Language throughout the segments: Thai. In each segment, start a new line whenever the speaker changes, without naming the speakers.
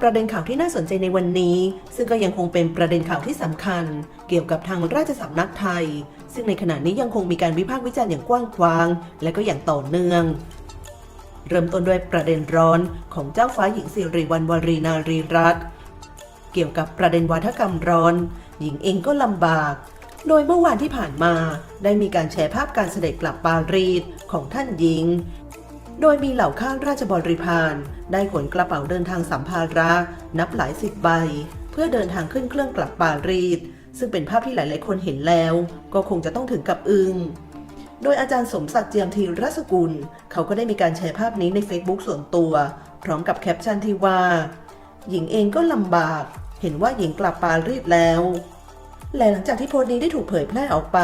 ประเด็นข่าวที่น่าสนใจในวันนี้ ซึ่งก็ยังคงเป็นประเด็นข่าวที่สำคัญ เกี่ยวกับทางราชสำนักไทย ซึ่งในขณะนี้ยังคงมีการวิพากษ์วิจารณ์อย่างกว้างขวาง และก็อย่างต่อเนื่อง เริ่มต้นด้วยประเด็นร้อนของเจ้าฟ้าหญิงสิริวัณวรีนารีรัตน์เกี่ยวกับประเด็นวาทกรรมร้อน หญิงเองก็ลำบาก โดยเมื่อวานที่ผ่านมาได้มีการแชร์ภาพการเสด็จกลับปารีสของท่านหญิง โดยมีเหล่าข้าราชบริพารได้ขนกระเป๋าเดินทางสัมภาระนับหลายสิบใบ เพื่อเดินทางขึ้นเครื่องกลับปารีสซึ่งเป็นภาพที่หลาย ๆ คนเห็นแล้ว ก็คงจะต้องถึงกับอึง้งโดยอาจารย์สมศักดิ์เจียมธีรสกุล เขาก็ได้มีการแชร์ภาพนี้ใน Facebook ส่วนตัว พร้อมกับแคปชั่นที่ว่า หญิงเองก็ลำบาก เห็นว่าหญิงกลับปารีสแล้ว และหลังจากที่โพสต์นี้ได้ถูกเผยแพร่ออกไป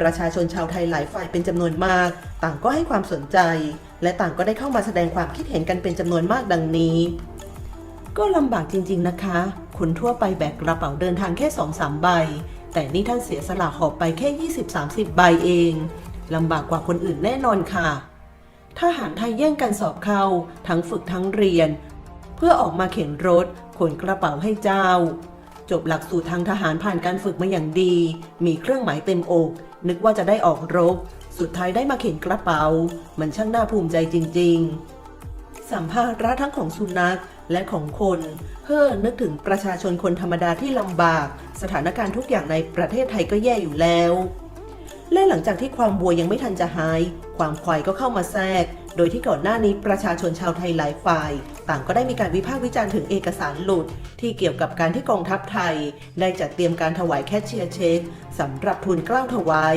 ประชาชนชาวไทยหลายฝ่ายเป็นจำนวนมาก ต่างก็ให้ความสนใจ และต่างก็ได้เข้ามาแสดงความคิดเห็นกันเป็นจำนวนมากดังนี้ ก็ลำบากจริง ๆนะคะ คนทั่วไปแบกกระเป๋าเดินทางแค่2อสามใบ แต่นี่ท่านเสียสละหอบไปแค่ 20-30 ใบเองลำบากกว่าคนอื่นแน่นอนค่ะทหารไทยแย่งกันสอบเข้า ทั้งฝึกทั้งเรียน เพื่อออกมาเข็นรถ ขนกระเป๋าให้เจ้า จบหลักสูตรทางทหารผ่านการฝึกมาอย่างดี มีเครื่องหมายเต็มอก นึกว่าจะได้ออกรบ สุดท้ายได้มาเข็นกระเป๋า มันช่างน่าภูมิใจจริง ๆ สัมภาระทั้งของสุนัขและของคนเฮ้อนึกถึงประชาชนคนธรรมดาที่ลำบาก สถานการณ์ทุกอย่างในประเทศไทยก็แย่อยู่แล้ว และหลังจากที่ความบัวยังไม่ทันจะหาย ความควายก็เข้ามาแทรก โดยที่ก่อนหน้านี้ประชาชนชาวไทยหลายฝ่าย ต่างก็ได้มีการวิพากษ์วิจารณ์ถึงเอกสารหลุด ที่เกี่ยวกับการที่กองทัพไทย ได้จัดเตรียมการถวายแคชเชียร์เช็คสำหรับทุนเกล้าถวาย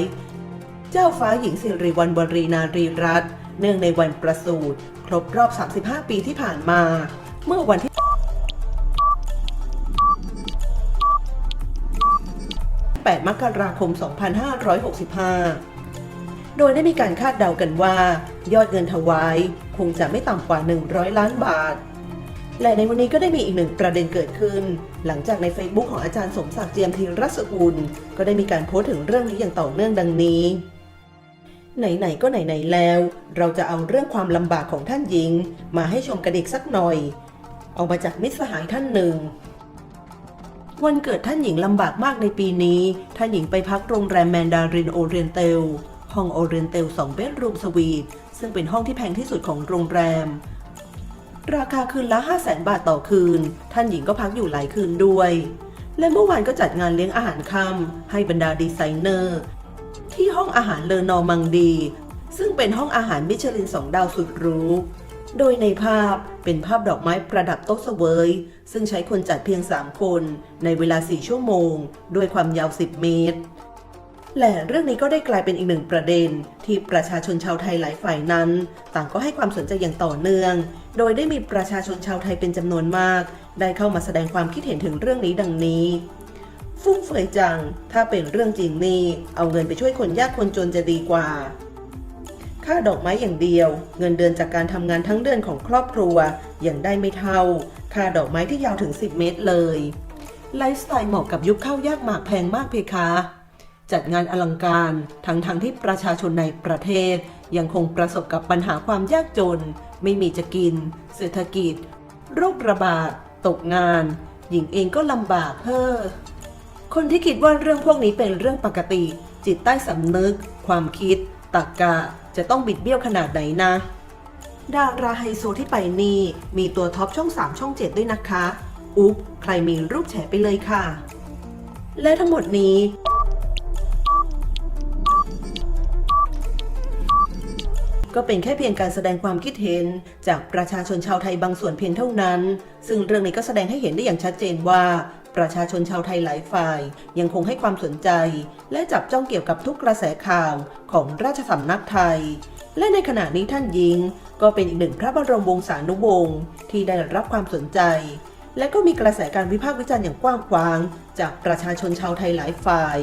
เจ้าฟ้าหญิงสิริวัณวรีนารีรัตน์เนื่องในวันประสูติครบรอบ 35 ปีที่ผ่านมา เมื่อวันที่8มกราคม 2565 โดยได้มีการคาดเดากันว่า ยอดเงินถวายคงจะไม่ต่ำกว่า 100 ล้านบาท และในวันนี้ก็ได้มีอีกหนึ่งประเด็นเกิดขึ้น หลังจากใน Facebook ของอาจารย์สมศักดิ์เจียมธีรสกุล ก็ได้มีการโพสต์ถึงเรื่องนี้อย่างต่อเนื่องดังนี้ ไหนๆก็ไหนๆแล้ว เราจะเอาเรื่องความลำบากของท่านหญิง มาให้ชมกันอีกสักหน่อย เอามาจากมิตรสหายท่านหนึ่ง วันเกิดท่านหญิงลำบากมากในปีนี้ ท่านหญิงไปพักโรงแรมแมนดารินโอเรียนเตลห้องโอเรียนเตลสองเบดรูมสวีทซึ่งเป็นห้องที่แพงที่สุดของโรงแรม ราคาคืนละ 5 0 0แสนบาทต่อคืน ท่านหญิงก็พักอยู่หลายคืนด้วย และเมื่อวานก็จัดงานเลี้ยงอาหารค่ำให้บรรดาดีไซเนอร์ ที่ห้องอาหารเลอนอมังดี ซึ่งเป็นห้องอาหารมิชลินสองดาวสุดรู้โดยในภาพเป็นภาพดอกไม้ประดับโต๊ะเสวย ซึ่งใช้คนจัดเพียง 3 คนในเวลา 4 ชั่วโมง ด้วยความยาว 10 เมตร และเรื่องนี้ก็ได้กลายเป็นอีกหนึ่งประเด็น ที่ประชาชนชาวไทยหลายฝ่ายนั้น ต่างก็ให้ความสนใจอย่างต่อเนื่อง โดยได้มีประชาชนชาวไทยเป็นจำนวนมาก ได้เข้ามาแสดงความคิดเห็นถึงเรื่องนี้ดังนี้ ฟุ่มเฟือยจัง ถ้าเป็นเรื่องจริงนี่เอาเงินไปช่วยคนยากคนจนจะดีกว่า ค่าดอกไม้อย่างเดียว เงินเดือนจากการทำงานทั้งเดือนของครอบครัวยังได้ไม่เท่า ค่าดอกไม้ที่ยาวถึง 10 เมตรเลยไลฟ์สไตล์เหมาะกับยุคข้าวยากหมากแพงมากเพคะ จัดงานอลังการทั้งทงๆที่ประชาชนในประเทศ ยังคงประสบกับปัญหาความยากจน ไม่มีจะกิน เศรษฐกิจ โรคระบาด ตกงาน หญิงเองก็ลำบากเพ้อ คนที่คิดว่าเรื่องพวกนี้เป็นเรื่องปกติ จิตใต้สำนึก ความคิดตรกกะจะต้องบิดเบี้ยวขนาดไหนนะ ดาราไฮโซที่ไปนี่มีตัวท็อปช่อง 3 ช่อง 7 ด้วยนะคะ อุ๊บใครมีรูปแฉไปเลยค่ะ และทั้งหมดนี้ก็เป็นแค่เพียงการแสดงความคิดเห็น จากประชาชนชาวไทยบางส่วนเพียงเท่านั้น ซึ่งเรื่องนี้ก็แสดงให้เห็นได้อย่างชัดเจนว่า ประชาชนชาวไทยหลายฝ่าย ยังคงให้ความสนใจ และจับจ้องเกี่ยวกับทุกกระแสข่าวของราชสำนักไทย และในขณะนี้ท่านหญิง ก็เป็นอีกหนึ่งพระบรมวงศานุวงศ์ที่ได้รับความสนใจ และก็มีกระแสการวิพากษ์วิจารณ์อย่างกว้างขวาง จากประชาชนชาวไทยหลายฝ่าย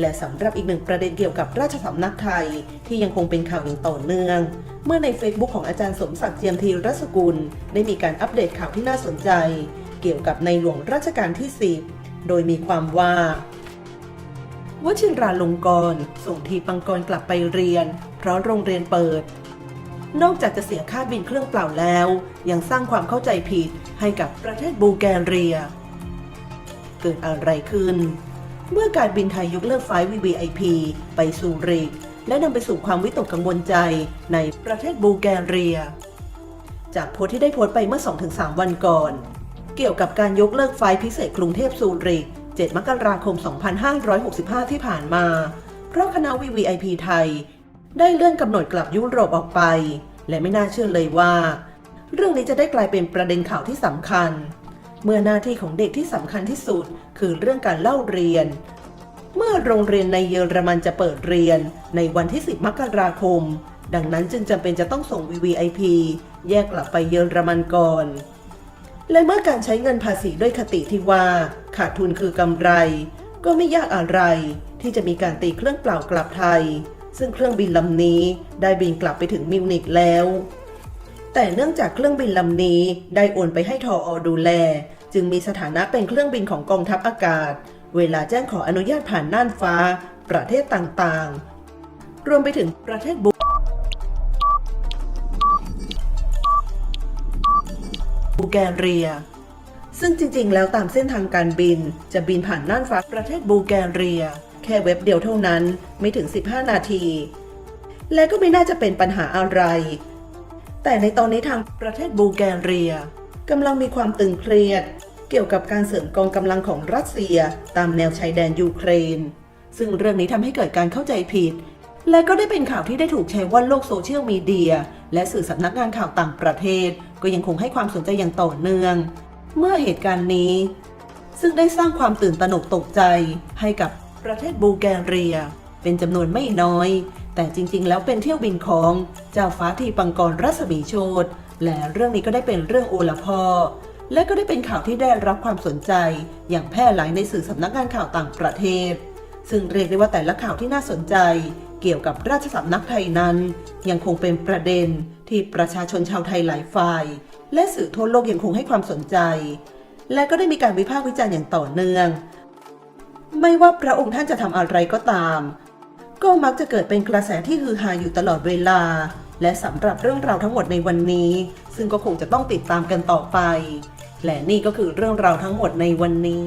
และสำหรับอีกหนึ่งประเด็นเกี่ยวกับราชสำนักไทย ที่ยังคงเป็นข่าวอย่างต่อเนื่อง เมื่อใน Facebook ของอาจารย์สมศักดิ์เจียมธีรสกุล ได้มีการอัปเดตข่าวที่น่าสนใจ เกี่ยวกับในหลวงรัชกาลที่ 10 โดยมีความว่าวชิราลงกรณ์ส่งทีปังกรกลับไปเรียน เพราะโรงเรียนเปิด นอกจากจะเสียค่าบินเครื่องเปล่าแล้ว ยังสร้างความเข้าใจผิดให้กับประเทศบูแกเรีย เกิดอะไรขึ้น เมื่อการบินไทยยกเลิกไฟล์ VVIP ไปสู่ริกและนำไปสู่ความวิตกกังวลใจในประเทศบูแกเรีย จากโพสที่ได้โพสไปเมื่อ 2-3 วันก่อน เกี่ยวกับการยกเลิกไฟพิเศษกรุงเทพซูริก 7 มกราคม 2565 ที่ผ่านมา เพราะคณะ VVIP ไทย ได้เลื่อนกำหนดกลับยุโรปออกไป และไม่น่าเชื่อเลยว่า เรื่องนี้จะได้กลายเป็นประเด็นข่าวที่สำคัญ เมื่อหน้าที่ของเด็กที่สำคัญที่สุด คือเรื่องการเล่าเรียน เมื่อโรงเรียนในเยอรมันจะเปิดเรียนในวันที่ 10 มกราคม ดังนั้นจึงจำเป็นจะต้องส่ง VVIP แยกกลับไปเยอรมันก่อน และเมื่อการใช้เงินภาษีด้วยคติที่ว่าขาดทุนคือกำไร ก็ไม่ยากอะไร ที่จะมีการตีเครื่องเปล่ากลับไทย ซึ่งเครื่องบินลำนี้ได้บินกลับไปถึงมิวนิกแล้ว แต่เนื่องจากเครื่องบินลำนี้ได้โอนไปให้ทออดูแล จึงมีสถานะเป็นเครื่องบินของกองทัพอากาศ เวลาแจ้งขออนุญาตผ่านน่านฟ้า ประเทศต่างๆ รวมไปถึงประเทศบู แกเรีย ซึ่งจริงๆ แล้วตามเส้นทางการบิน จะบินผ่านน่านฟ้าประเทศบูแกเรีย แค่เว็บเดียวเท่านั้นไม่ถึง 15 นาที และก็ไม่น่าจะเป็นปัญหาอะไร แต่ในตอนนี้ทางประเทศบูแกเรียกำลังมีความตึงเครียด เกี่ยวกับการเสริมกองกำลังของรัสเซีย ตามแนวชายแดนยูเครน ซึ่งเรื่องนี้ทำให้เกิดการเข้าใจผิด และก็ได้เป็นข่าวที่ได้ถูกแชร์ว่อนโลกโซเชียลมีเดีย และสื่อสำนักงานข่าวต่างประเทศ ก็ยังคงให้ความสนใจอย่างต่อเนื่อง เมื่อเหตุการณ์นี้ ซึ่งได้สร้างความตื่นตระหนกตกใจให้กับประเทศบูแกเรีย เป็นจำนวนไม่น้อย แต่จริง ๆ แล้วเป็นเที่ยวบินของเจ้าฟ้าทีปังกรรัศมีโชตและเรื่องนี้ก็ได้เป็นเรื่องโอละพ่อและก็ได้เป็นข่าวที่ได้รับความสนใจ อย่างแพร่หลายในสื่อสำนักงานข่าวต่างประเทศ ซึ่งเรียกได้ว่าแต่ละข่าวที่น่าสนใจ เกี่ยวกับราชสำนักไทยนั้น ยังคงเป็นประเด็นที่ประชาชนชาวไทยหลายฝ่าย และสื่อทั่วโลกยังคงให้ความสนใจ และก็ได้มีการวิพากษ์วิจารณ์อย่างต่อเนื่อง ไม่ว่าพระองค์ท่านจะทำอะไรก็ตาม ก็มักจะเกิดเป็นกระแสที่ฮือฮาอยู่ตลอดเวลา และสำหรับเรื่องราวทั้งหมดในวันนี้ ซึ่งก็คงจะต้องติดตามกันต่อไป และนี่ก็คือเรื่องราวทั้งหมดในวันนี้